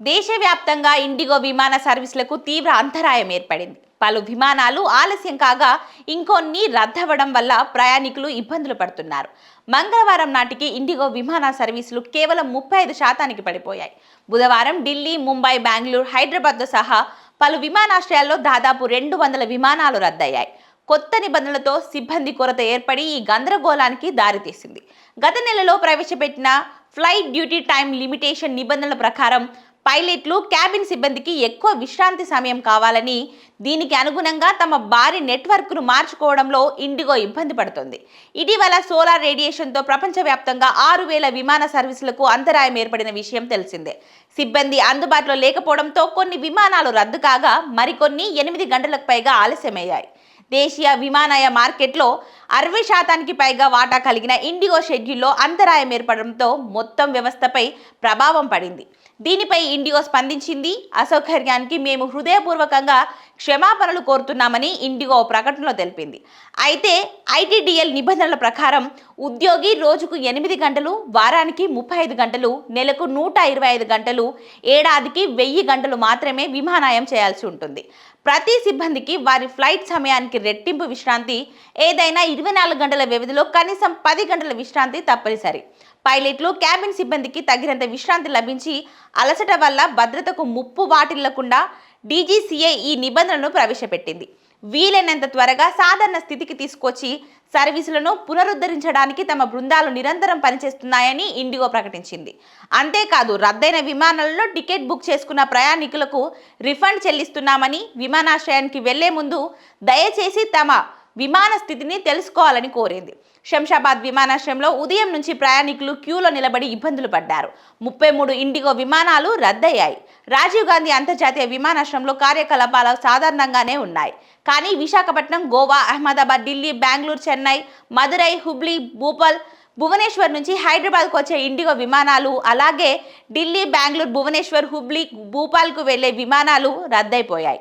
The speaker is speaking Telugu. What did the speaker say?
దేశవ్యాప్తంగా ఇండిగో విమాన సర్వీసులకు తీవ్ర అంతరాయం ఏర్పడింది. పలు విమానాలు ఆలస్యం కాగా ఇంకొన్ని రద్దవడం వల్ల ప్రయాణికులు ఇబ్బందులు పడుతున్నారు. మంగళవారం నాటికి ఇండిగో విమాన సర్వీసులు కేవలం ముప్పై ఐదు శాతానికి పడిపోయాయి. బుధవారం ఢిల్లీ ముంబై బెంగళూరు హైదరాబాద్తో సహా పలు విమానాశ్రయాల్లో దాదాపు రెండు వందల విమానాలు రద్దయ్యాయి. కొత్త నిబంధనలతో సిబ్బంది కొరత ఏర్పడి ఈ గందరగోళానికి దారితీసింది గత నెలలో ప్రవేశపెట్టిన ఫ్లైట్ డ్యూటీ టైం లిమిటేషన్ నిబంధనల ప్రకారం పైలట్లు క్యాబిన్ సిబ్బందికి ఎక్కువ విశ్రాంతి సమయం కావాలని దీనికి అనుగుణంగా తమ భారీ నెట్వర్క్ను మార్చుకోవడంలో ఇండిగో ఇబ్బంది పడుతుంది. ఇటీవల సోలార్ రేడియేషన్తో ప్రపంచవ్యాప్తంగా ఆరు వేల విమాన సర్వీసులకు అంతరాయం ఏర్పడిన విషయం తెలిసిందే. సిబ్బంది అందుబాటులో లేకపోవడంతో కొన్ని విమానాలు రద్దు కాగా మరికొన్ని ఎనిమిది గంటలకు పైగా ఆలస్యమయ్యాయి. దేశీయ విమానయ మార్కెట్లో అరవై శాతానికి పైగా వాటా కలిగిన ఇండిగో షెడ్యూల్లో అంతరాయం ఏర్పడడంతో మొత్తం వ్యవస్థపై ప్రభావం పడింది. దీనిపై ఇండిగో స్పందించింది. అసౌకర్యానికి మేము హృదయపూర్వకంగా క్షమాపణలు కోరుతున్నామని ఇండిగో ప్రకటనలో తెలిపింది. అయితే ఐటీడీఎల్ నిబంధనల ప్రకారం ఉద్యోగి రోజుకు ఎనిమిది గంటలు వారానికి ముప్పై ఐదు గంటలు నెలకు నూట ఇరవై ఐదు గంటలు ఏడాదికి వెయ్యి గంటలు మాత్రమే విమానాయం చేయాల్సి ఉంటుంది. ప్రతి సిబ్బందికి వారి ఫ్లైట్ సమయానికి రెట్టింపు విశ్రాంతి ఏదైనా ఇరవై నాలుగు గంటల వ్యవధిలో కనీసం పది గంటల విశ్రాంతి తప్పనిసరి. పైలట్లు క్యాబిన్ సిబ్బందికి తగినంత విశ్రాంతి లభించి అలసట వల్ల భద్రతకు ముప్పు వాటిల్లకుండా డీజీసీఏ ఈ నిబంధనలను ప్రవేశపెట్టింది. వీలైనంత త్వరగా సాధారణ స్థితికి తీసుకొచ్చి సర్వీసులను పునరుద్ధరించడానికి తమ బృందాలు నిరంతరం పనిచేస్తున్నాయని ఇండిగో ప్రకటించింది. అంతేకాదు రద్దయిన విమానాలలో టికెట్ బుక్ చేసుకున్న ప్రయాణికులకు రిఫండ్ చెల్లిస్తున్నామని విమానాశ్రయానికి వెళ్ళే ముందు దయచేసి తమ విమాన స్థితిని తెలుసుకోవాలని కోరింది. శంషాబాద్ విమానాశ్రయంలో ఉదయం నుంచి ప్రయాణికులు క్యూలో నిలబడి ఇబ్బందులు పడ్డారు. ముప్పై మూడు ఇండిగో విమానాలు రద్దయ్యాయి. రాజీవ్ గాంధీ అంతర్జాతీయ విమానాశ్రయంలో కార్యకలాపాలు సాధారణంగానే ఉన్నాయి. కానీ విశాఖపట్నం గోవా అహ్మదాబాద్ ఢిల్లీ బెంగళూరు చెన్నై మదురై హుబ్లీ భూపాల్ భువనేశ్వర్ నుంచి హైదరాబాద్కు వచ్చే ఇండిగో విమానాలు అలాగే ఢిల్లీ బెంగళూరు భువనేశ్వర్ హుబ్లీ భూపాల్కు వెళ్ళే విమానాలు రద్దయిపోయాయి.